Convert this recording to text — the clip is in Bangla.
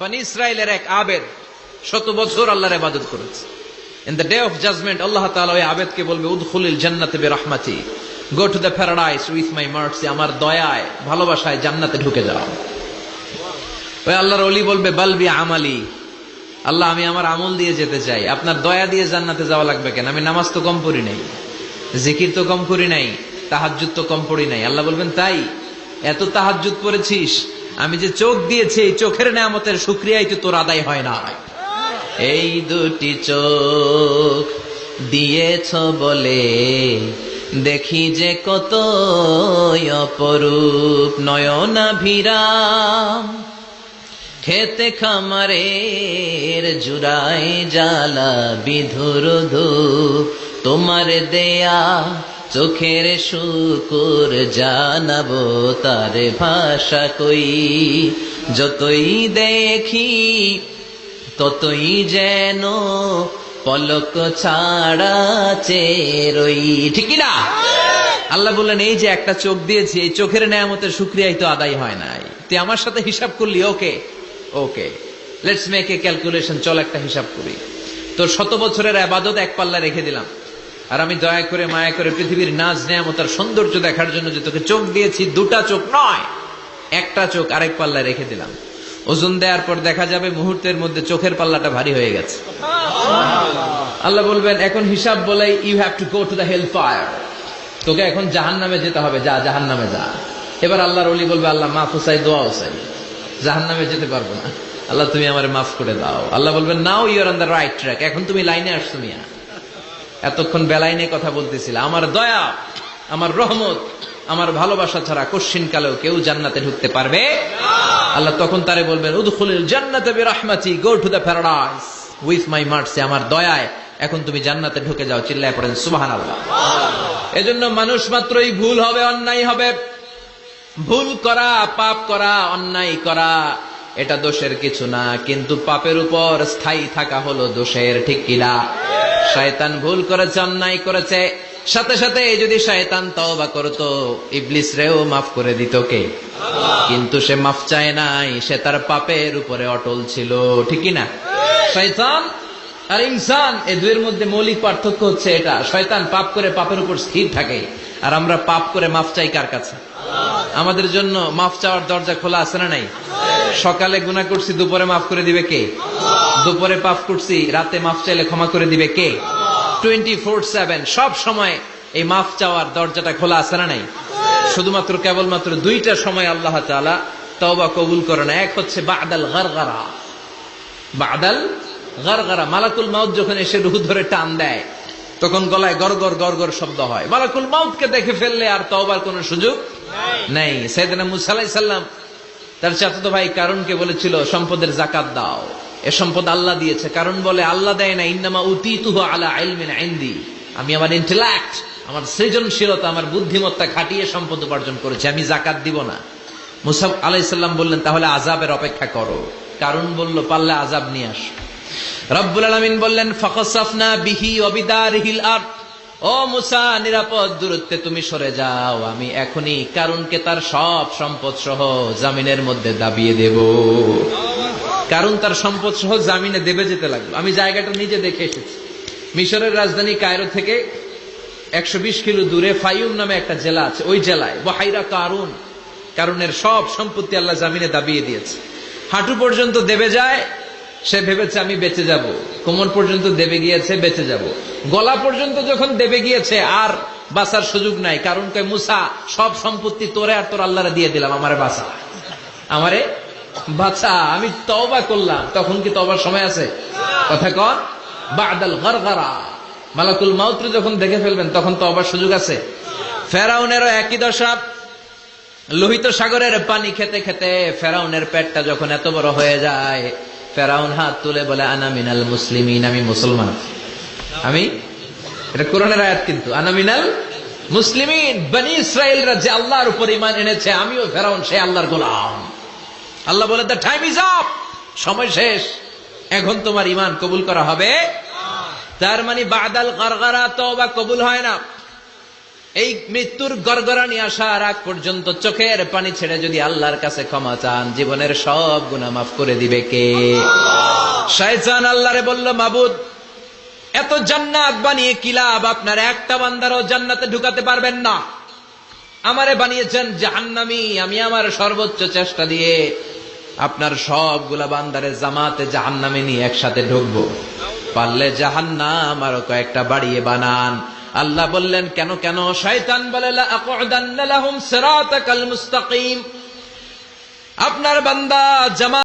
বানি ইসরায়েলের এক আবেদ শত বছর আল্লাহর ইবাদত করেছে। In the day of judgment আল্লাহ তাআলা ওই আবেদকে বলবে, উদখুলিল জান্নাতে বিরহমাতি। Go to the paradise with my mercy আমার দয়ায়, ভালোবাসায় জান্নাতে ঢুকে যাও। ওই আল্লাহর অলি বলবে বালবি আমালি। আল্লাহ, আমি আমার আমল দিয়ে যেতে চাই। আপনার দয়া দিয়ে জান্নাতে যাওয়া লাগবে কেন? আমি নামাজ তো কম পড়ি নাই, জিকির তো কম করি নাই, তাহাজ্জুদ তো কম পড়ি নাই। আল্লাহ বলবেন, তাই? এত তাহাজ্জুদ পড়েছিস আমি যে চোখ দিয়েছি, এই চোখের নামতের শুক্রিয়াই তো তোর আদায় হয় না। এই দুটি চোখ দিয়েছ বলে দেখি যে কত অপরূপ নয়নাভিরাম। খেতে খামারের জুড়াই জ্বালা বিধুর ধূপ, তোমার দেয়া চোখের শুকুর জানাব তার ভাষা কই। যতই দেখি, ততই যেন পলক ছাড়া চেরই ঠিক না? আল্লাহ বললেন, এই যে একটা চোখ দিয়েছি, এই চোখের নেয়ামতের শুক্রিয়াই তো আদায় হয় নাই। তুই আমার সাথে হিসাব করলি, okay? Okay. Let's make a calculation চল একটা হিসাব করি। তোর শত বছরের আবাদত এক পাল্লা রেখে দিলাম। আর আমি দয়া করে মায়া করে পৃথিবীর নাচ নেয়ামতার সৌন্দর্য দেখার জন্য যে তোকে চোখ দিয়েছি, দুটা চোখ নয়, একটা চোখ আরেক পাল্লা রেখে দিলাম। ওজন দেওয়ার পর দেখা যাবে মুহূর্তের মধ্যে চোখের পাল্লাটা ভারী হয়ে গেছে। আল্লাহ বলবেন, এখন হিসাব বলে you have to go to the hell fire তোকে এখন জাহান নামে যেতে হবে, যা জাহান নামে যা। এবার আল্লাহর অলি বলবে, আল্লাহ, মাফ হুসাই দোয়া হুসাই জাহান নামে যেতে পারব না। আল্লাহ, তুমি আমার মাফ করে দাও। আল্লাহ বলবেন now your on the right track এখন তুমি লাইনে আসছো মিয়া। এতক্ষণ বেলাইনে কথা বলতেছিল, আমার দয়া, আমার রহমত, আমার ভালোবাসা ছাড়া কশ্চিন কালেও কেউ জান্নাতে ঢুকতে পারবে? আল্লাহ তখন তারে বলবেন, উদখুলিল জান্নাতে বিরহমাতি, go to the paradise, with my mercy আমার দয়ায় এখন তুমি জান্নাতে ঢুকে যাও, চিল্লায় পড়েন, সুবহানাল্লাহ। এজন্য মানুষ মাত্রই ভুল হবে, অন্যায় হবে। ভুল করা, পাপ করা, অন্যায় করা, এটা দোষের কিছু না, কিন্তু পাপের উপর স্থায়ী থাকা হলো দোষের, ঠিক কিনা? শয়তান ভুল করেছে, অন্যায় করেছে। সাথে সাথে যদি শয়তান তওবা করতো, ইবলিস রেও মাফ করে দিত কে? কিন্তু সে মাফ চায় নাই, সে তার পাপের উপরে অটল ছিল ঠিকই না? শয়তান আর ইনসান, এই দুয়ের মধ্যে মৌলিক পার্থক্য হচ্ছে এটা। শয়তান পাপ করে পাপের উপর স্থির থাকে। আর আমরা পাপ করে মাফ চাই কার কাছে? আমাদের জন্য মাফ চাওয়ার দরজা খোলা আছে না নাই? সকালে গুণা করছি, দুপুরে মাফ করে দিবে কে? দুপুরে পাপ করছি, রাতে মাফ চাইলে ক্ষমা করে দিবে কে? টোয়েন্টি ফোর সেভেন সব সময় এই মাফ চাওয়ার দরজাটা খোলা আছে না নাই? শুধুমাত্র কেবলমাত্র দুইটা সময় আল্লাহ তালা তওবা কবুল করে না এক হচ্ছে বাদাল গারগারা। বাদাল গারগারা, মালাকুল মাউত যখন এসে রুহু ধরে টান দেয়, তখন গলায় গরগর গরগর শব্দ হয়। মালাকুল মাউতকে দেখে ফেললে আর তওবার কোনো সুযোগ নেই। সাইয়েদনা মুসা আলাইহিস সালাম তার চাচাতো ভাই কারণকে বলেছিল, সম্পদের জাকাত দাও। এ সম্পদ আল্লাহ দিয়েছে। কারণ বলে, আল্লাহ দেয় না, ইন্নামা উতিতুহু আলা ইলমিন ইনদি। আমি আমার ইন্টেলেক্ট আমার সৃজনশীলতা, আমার বুদ্ধিমত্তা খাটিয়ে সম্পদ উপার্জন করেছি। আমি জাকাত দিব না। মুসাফ আলাইসাল্লাম বললেন, তাহলে আজাবের অপেক্ষা করো। কারণ বলল, পারলে আজাব নিয়ে আস। রব্বুল আলমিন বললেন ফকসাফনা বিহি অবিদারিহিল আর ও মুসা, নিরাপদ দূরত্বে তুমি সরে যাও। আমি এখনই কারণকে তার সব সম্পদ সহ জামিনের মধ্যে দাবিয়ে দেব। কারণ তার সম্পদ সহ জামিনে দেবে যেতে লাগল। আমি জায়গাটা নিজে দেখে এসেছি। মিশরের রাজধানী কায়রো থেকে একশো বিশ কিলো দূরে ফাইউম নামে একটা জেলা আছে। ওই জেলায় বাহাইরা কারুন কারণের সব সম্পত্তি আল্লাহ জামিনে দাবিয়ে দিয়েছে। হাঁটু পর্যন্ত দেবে যায়, সে ভেবেছে আমি বেঁচে যাব। কোমর পর্যন্ত দেবে গিয়েছে, বেঁচে যাব। গলা পর্যন্ত যখন দেবে গিয়েছে, আর বাঁচার সুযোগ নাই। কারণ কয়, মুসা, সব সম্পত্তি তোরে আর তোর আল্লাহরে দিয়ে দিলাম, আমারে বাঁচা। আমারে বাঁচা আমি তওবা করলাম। তখন কি তবার সময় আছে? কথা কন। বাদাল গরগরা। মালাকুল মাউত্র যখন দেখে ফেলবেন, তখন তো আবার সুযোগ আছে। ফেরাউনেরও একই দশা। লোহিত সাগরের পানি খেতে খেতে ফেরাউনের পেটটা যখন এত বড় হয়ে যায়, ফেরাউন হাত তুলে বলে আনামিনাল মুসলিমিন, আমি মুসলমান। আমি? এটা কোরআনের আয়াত কিন্তু। আনামিনাল মুসলিমিন, বনি ইসরায়েলরা যে আল্লাহর উপর ইমান এনেছে, আমিও ফেরাউন, সে আল্লাহর গোলাম। আল্লাহ বলে দ্য টাইম ইজ আপ সময় শেষ। এখন তোমার ইমান কবুল করা হবে। তার মানে বাদাল গারগারা তো বা কবুল হয় না। এই মৃত্যুর গড়গড়ানি আসার আগ পর্যন্ত চোখের পানি ছেড়ে যদি আল্লাহর কাছে ক্ষমা চান, জীবনের সব গুণা মাফ করে দিবে কে? শয়তান আল্লাহরে বলল, মাবুদ, এত জান্নাত বানিয়ে কি লাভ? আপনার একটা বান্দারও জান্নাতে ঢুকাতে পারবেন না। আমারে বানিয়েছেন জাহান্নামি। আমি আমার সর্বোচ্চ চেষ্টা দিয়ে আপনার সবগুলা বান্দারে জামাতে জাহান নামে নিয়ে একসাথে ঢুকবো। পারলে জাহান নাম আরও কয়েকটা বাড়িয়ে বানান। আল্লাহ বললেন, কেন কেন? শয়তান বলে আপনার বান্দা জামা